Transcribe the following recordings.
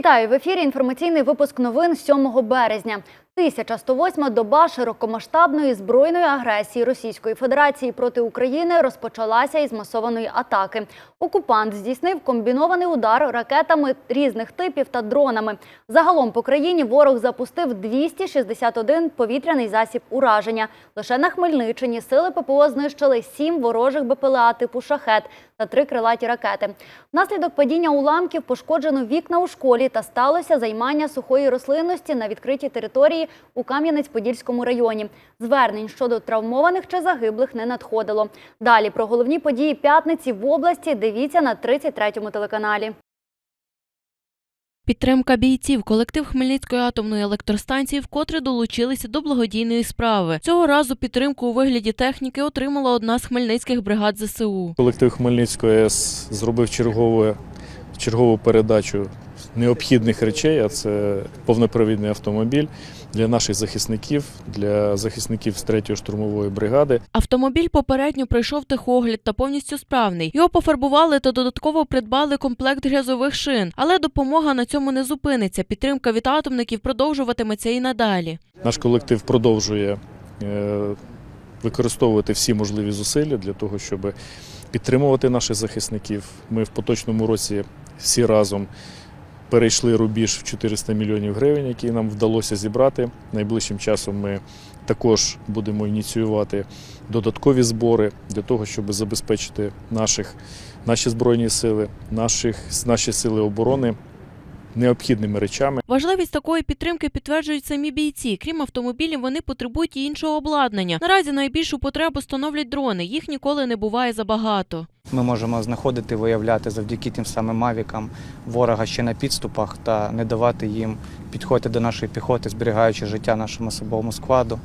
Вітаю в ефірі. Інформаційний випуск новин 7 березня. 1108 доба широкомасштабної збройної агресії Російської Федерації проти України розпочалася із масованої атаки. Окупант здійснив комбінований удар ракетами різних типів та дронами. Загалом по країні ворог запустив 261 повітряний засіб ураження. Лише на Хмельниччині сили ППО знищили 7 ворожих БПЛА типу «Шахет» та 3 крилаті ракети. Внаслідок падіння уламків пошкоджено вікна у школі та сталося займання сухої рослинності на відкритій території у Кам'янець-Подільському районі. Звернень щодо травмованих чи загиблих не надходило. Далі про головні події п'ятниці в області дивіться на 33-му телеканалі. Підтримка бійців. Колектив Хмельницької атомної електростанції вкотре долучилися до благодійної справи. Цього разу підтримку у вигляді техніки отримала одна з хмельницьких бригад ЗСУ. Колектив Хмельницької АЕС зробив чергову, чергову передачу необхідних речей, а це повнопровідний автомобіль для наших захисників, для захисників з 3-ї штурмової бригади. Автомобіль попередньо пройшов техогляд та повністю справний. Його пофарбували та додатково придбали комплект грязових шин. Але допомога на цьому не зупиниться. Підтримка від атомників продовжуватиметься і надалі. Наш колектив продовжує е, використовувати всі можливі зусилля для того, щоб підтримувати наших захисників. Ми в поточному році всі разом перейшли рубіж в 400 мільйонів гривень, який нам вдалося зібрати. Найближчим часом ми також будемо ініціювати додаткові збори для того, щоб забезпечити наших, наші збройні сили, наших, наші сили оборони необхідними речами. Важливість такої підтримки підтверджують самі бійці. Крім автомобілів, вони потребують і іншого обладнання. Наразі найбільшу потребу становлять дрони. Їх ніколи не буває забагато. Ми можемо знаходити, виявляти завдяки тим самим мавікам ворога ще на підступах та не давати їм підходити до нашої піхоти, зберігаючи життя нашому особовому складу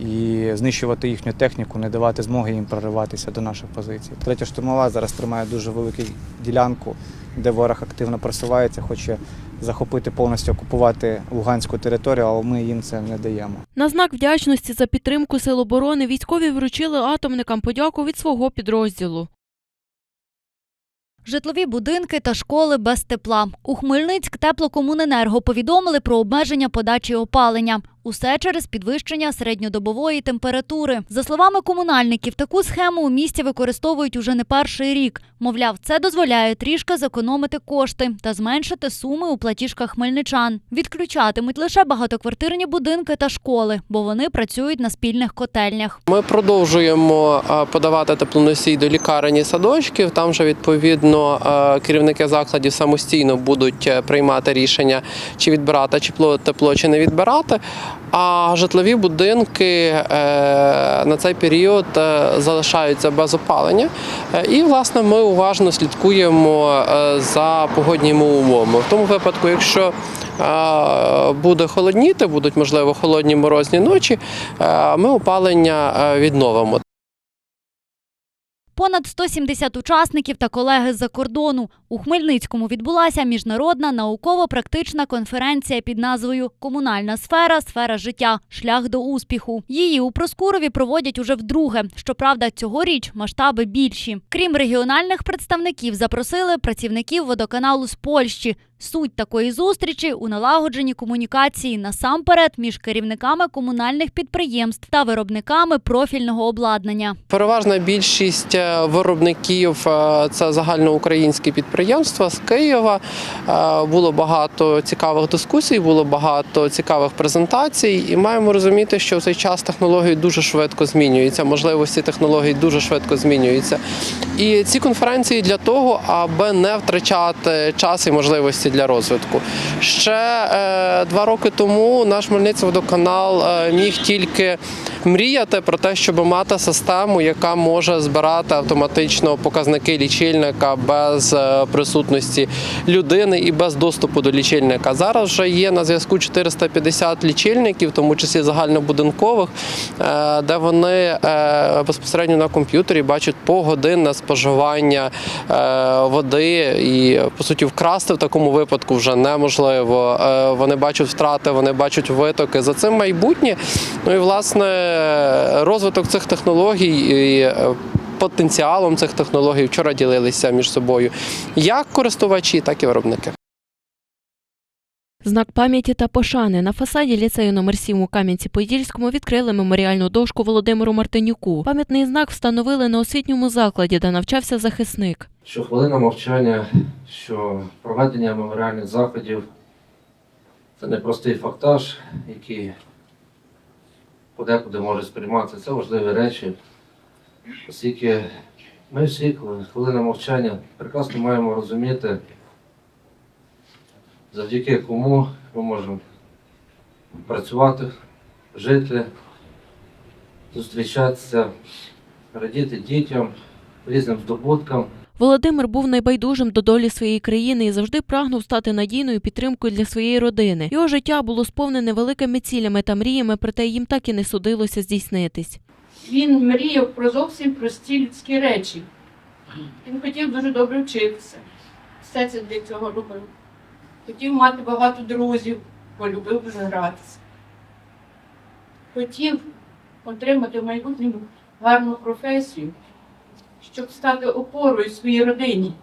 і знищувати їхню техніку, не давати змоги їм прориватися до наших позицій. Третя штурмова зараз тримає дуже велику ділянку, де ворог активно просувається, хоче захопити повністю окупувати Луганську територію, але ми їм це не даємо. На знак вдячності за підтримку сил оборони військові вручили атомникам подяку від свого підрозділу. Житлові будинки та школи без тепла. У Хмельницьк теплокомуненерго повідомили про обмеження подачі опалення. Усе через підвищення середньодобової температури. За словами комунальників, таку схему у місті використовують уже не перший рік. Мовляв, це дозволяє трішки зекономити кошти та зменшити суми у платіжках хмельничан. Відключатимуть лише багатоквартирні будинки та школи, бо вони працюють на спільних котельнях. Ми продовжуємо е, подавати теплоносій до лікарень і садочків. Там вже відповідно е, керівники закладів самостійно будуть е, приймати рішення, чи відбирати тепло, тепло чи не відбирати. А житлові будинки е, на цей період е, залишаються без опалення. Е, І, власне, ми уважно слідкуємо за погодніми умовами. В тому випадку, якщо буде холодніти, будуть можливо холодні морозні ночі, ми опалення відновимо. Понад 170 учасників та колеги з-за кордону. У Хмельницькому відбулася міжнародна науково-практична конференція під назвою Комунальна сфера сфера життя. Шлях до успіху. Її у Проскурові проводять уже вдруге. Щоправда, цьогоріч масштаби більші. Крім регіональних представників, запросили працівників водоканалу з Польщі. Суть такої зустрічі у налагодженні комунікації насамперед між керівниками комунальних підприємств та виробниками профільного обладнання. Переважна більшість е, виробників е, це загальноукраїнські підприємства з Києва. Е, Було багато цікавих дискусій, було багато цікавих презентацій, і маємо розуміти, що в цей час технології дуже швидко змінюються, можливості технологій дуже швидко змінюються. І ці конференції для того, аби не втрачати час і можливості для розвитку. Ще е, два роки тому наш Хмельницький водоканал е, міг тільки мріяти про те, щоб мати систему, яка може збирати автоматично показники лічильника без е, присутності людини і без доступу до лічильника. Зараз вже є на зв'язку 450 лічильників, в тому числі загальнобудинкових, де вони безпосередньо на комп'ютері бачать погодинне споживання води і по суті вкрасти в такому випадку вже неможливо. Е, Вони бачать втрати, вони бачать витоки. За цим майбутнє. Ну і власне розвиток цих технологій і е, потенціалом цих технологій вчора ділилися між собою як користувачі, так і виробники. Знак пам'яті та пошани на фасаді ліцею номер 7 у Кам'янці-Подільському відкрили меморіальну дошку Володимиру Мартинюку. Пам'ятний знак встановили на освітньому закладі, де навчався захисник. що хвилина мовчання, що проведення меморіальних заходів це не простий фактаж, який подекуди може сприйматися. Це важливі речі, оскільки ми всі, хвилина мовчання, прекрасно маємо розуміти, завдяки кому ми можемо працювати, жити, зустрічатися, радіти дітям, різним здобуткам. Володимир був найбайдужим до долі своєї країни і завжди прагнув стати надійною підтримкою для своєї родини. Його життя було сповнене великими цілями та мріями, проте їм так і не судилося здійснитись. Він мріяв про зовсім прості людські речі. Він хотів дуже добре вчитися. Все це для цього робив. Хотів мати багато друзів, бо любив дуже гратися. Хотів отримати в майбутньому гарну професію, щоб стати опорою своїй родині.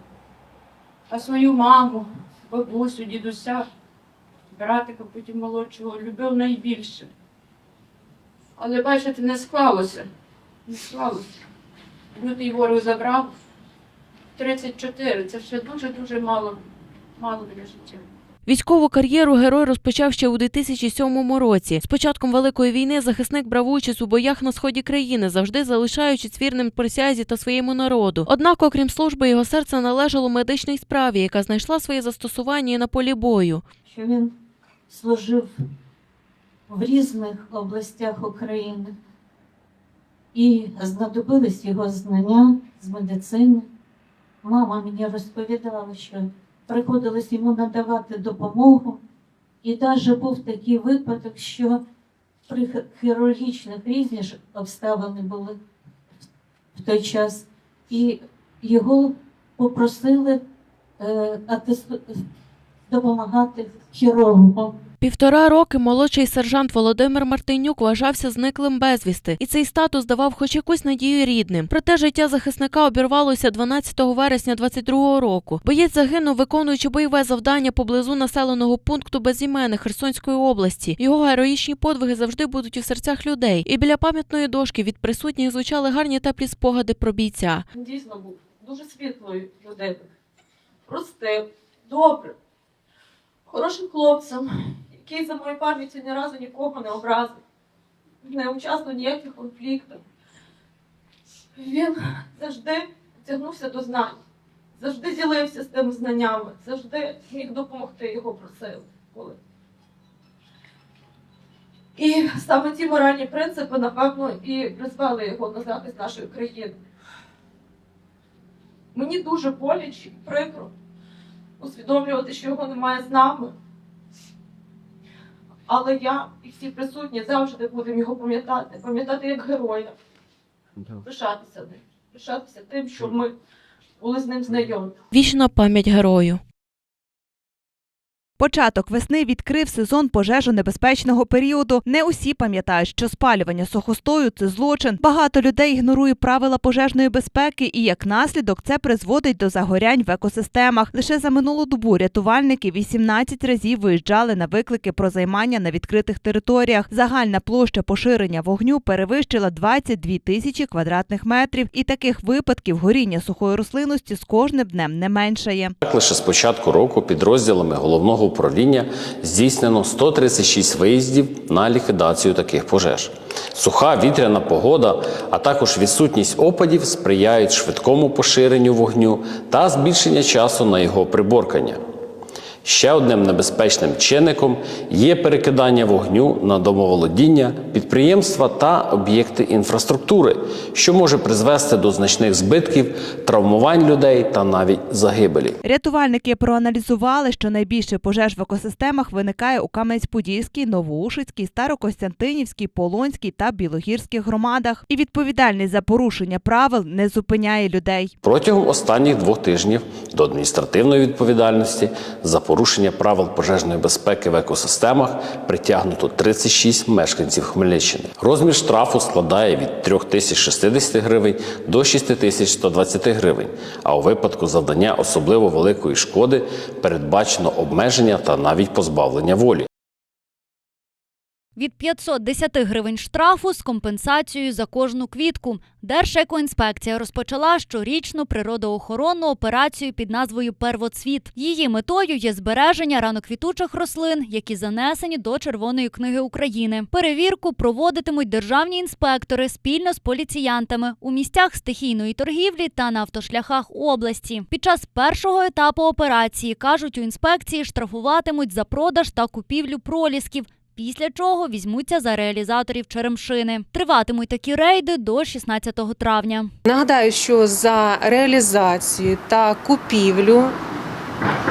А свою маму, бабусю, дідуся, братика потім молодшого любив найбільше. Але бачите, не склалося. Не склалося. Лютий ворог забрав 34. Це ще дуже-дуже мало, мало для життя. Військову кар'єру герой розпочав ще у 2007 році. З початком великої війни захисник брав участь у боях на сході країни, завжди залишаючись вірним присязі та своєму народу. Однак, окрім служби, його серце належало медичній справі, яка знайшла своє застосування і на полі бою. що він служив в різних областях України. І знадобились його знання з медицини. Мама мені розповідала, що приходилось йому надавати допомогу. І навіть був такий випадок, що при хірургічних різні ж обставини були в той час, і його попросили е, допомагати хірургу. Півтора роки молодший сержант Володимир Мартинюк вважався зниклим безвісти, і цей статус давав хоч якусь надію рідним. Проте життя захисника обірвалося 12 вересня 22-го року. Боєць загинув, виконуючи бойове завдання поблизу населеного пункту Безімене Херсонської області. Його героїчні подвиги завжди будуть у серцях людей. І біля пам'ятної дошки від присутніх звучали гарні теплі спогади про бійця. Дійсно був дуже світлою людиною. Простим, добрим, хорошим хлопцем, який за моєю пам'яттю ні разу нікого не образив, не участвував в ніяких конфліктах. Він завжди тягнувся до знань, завжди ділився з тими знаннями, завжди міг допомогти його просили. Коли. І саме ці моральні принципи, напевно, і призвели його на захист нашої країни. Мені дуже боляче, прикро усвідомлювати, що його немає з нами. Але я і всі присутні завжди будемо його пам'ятати, пам'ятати як героя, пишатися ним, пишатися тим, що ми були з ним знайомі. Вічна пам'ять герою. Початок весни відкрив сезон пожежонебезпечного періоду. Не усі пам'ятають, що спалювання сухостою це злочин. Багато людей ігнорує правила пожежної безпеки, і як наслідок це призводить до загорянь в екосистемах. Лише за минулу добу рятувальники 18 разів виїжджали на виклики про займання на відкритих територіях. Загальна площа поширення вогню перевищила 22 тисячі квадратних метрів, і таких випадків горіння сухої рослинності з кожним днем не меншає. Так, лише з початку року підрозділами головного управління здійснено 136 виїздів на ліквідацію таких пожеж. Суха вітряна погода, а також відсутність опадів сприяють швидкому поширенню вогню та збільшення часу на його приборкання. Ще одним небезпечним чинником є перекидання вогню на домоволодіння, підприємства та об'єкти інфраструктури, що може призвести до значних збитків, травмувань людей та навіть загибелі. Рятувальники проаналізували, що найбільше пожеж в екосистемах виникає у Кам'янець-Подільській, Новоушицькій, Старокостянтинівській, Полонській та Білогірських громадах. І відповідальність за порушення правил не зупиняє людей. Протягом останніх двох тижнів до адміністративної відповідальності за порушення правил пожежної безпеки в екосистемах притягнуто 36 мешканців Хмельниччини. Розмір штрафу складає від 3060 гривень до 6120 гривень. А у випадку завдання особливо великої шкоди передбачено обмеження та навіть позбавлення волі. Від 510 гривень штрафу з компенсацією за кожну квітку. Держекоінспекція розпочала щорічну природоохоронну операцію під назвою Первоцвіт. Її метою є збереження раноквітучих рослин, які занесені до Червоної книги України. Перевірку проводитимуть державні інспектори спільно з поліціянтами у місцях стихійної торгівлі та на автошляхах області. Під час першого етапу операції кажуть, у інспекції штрафуватимуть за продаж та купівлю пролісків. Після чого візьмуться за реалізаторів черемшини. Триватимуть такі рейди до 16 травня. Нагадаю, що за реалізацію та купівлю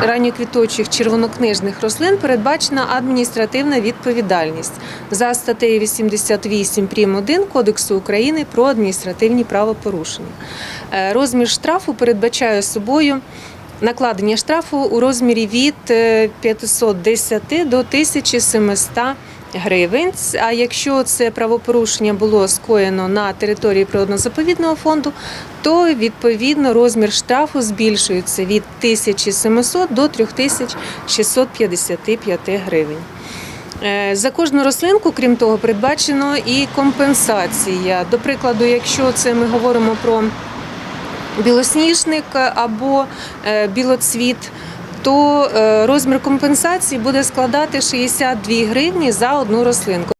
ранньоквіточих червонокнижних рослин передбачена адміністративна відповідальність за статтею 88 прим. 1 Кодексу України про адміністративні правопорушення. Е, Розмір штрафу передбачає собою накладення штрафу у розмірі від е, 510 до 1700 гривень. А якщо це правопорушення було скоєно на території природно-заповідного фонду, то відповідно розмір штрафу збільшується від 1700 до 3655 гривень. Е, За кожну рослинку, крім того, передбачено і компенсація. До прикладу, якщо це ми говоримо про білосніжник або е, білоцвіт, то е, розмір компенсації буде складати 62 гривні за одну рослинку.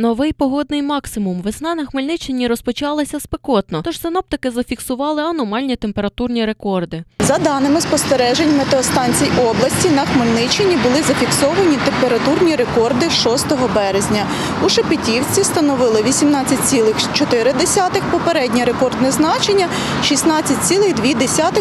Новий погодний максимум. Весна на Хмельниччині розпочалася спекотно, тож синоптики зафіксували аномальні температурні рекорди. За даними спостережень метеостанцій області, на Хмельниччині були зафіксовані температурні рекорди 6 березня. У Шепетівці становили 18,4, попереднє рекордне значення 16,2 в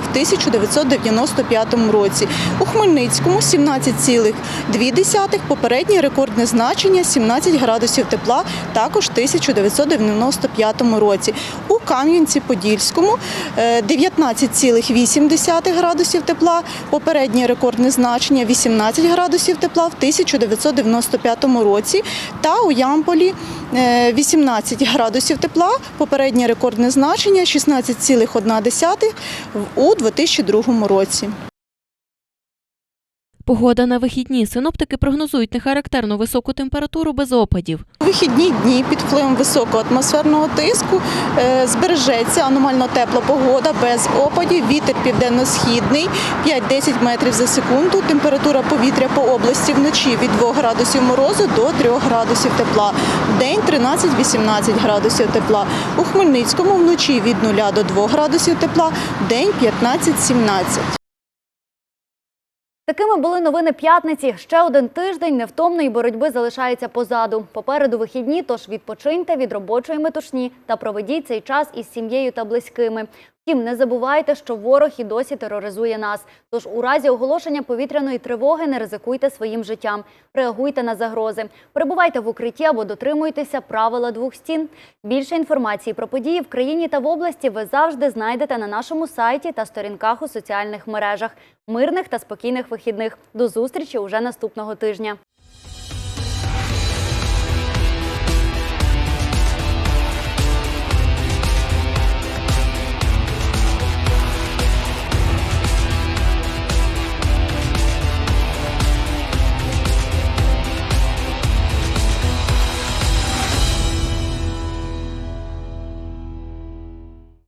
1995 році. У Хмельницькому 17,2, попереднє рекордне значення 17 градусів тепла також в 1995 році. У Кам'янці-Подільському е, 19,8 градусів тепла, попереднє рекордне значення 18 градусів тепла в 1995 році, та у Ямполі е, 18 градусів тепла, попереднє рекордне значення 16,1 у 2002 році. Погода на вихідні. Синоптики прогнозують нехарактерно високу температуру без опадів. Вихідні дні під впливом високого атмосферного тиску е, збережеться аномально тепла погода без опадів, вітер південно-східний 5-10 метрів за секунду. Температура повітря по області вночі від 2 градусів морозу до 3 градусів тепла. Вдень 13-18 градусів тепла. У Хмельницькому вночі від 0 до 2 градусів тепла, вдень 15-17. Такими були новини п'ятниці. Ще один тиждень невтомної боротьби залишається позаду. Попереду вихідні, тож відпочиньте від робочої метушні та проведіть цей час із сім'єю та близькими. Втім, не забувайте, що ворог і досі тероризує нас. Тож у разі оголошення повітряної тривоги не ризикуйте своїм життям. Реагуйте на загрози. Перебувайте в укритті або дотримуйтеся правила двох стін. Більше інформації про події в країні та в області ви завжди знайдете на нашому сайті та сторінках у соціальних мережах. Мирних та спокійних вихідних. До зустрічі уже наступного тижня.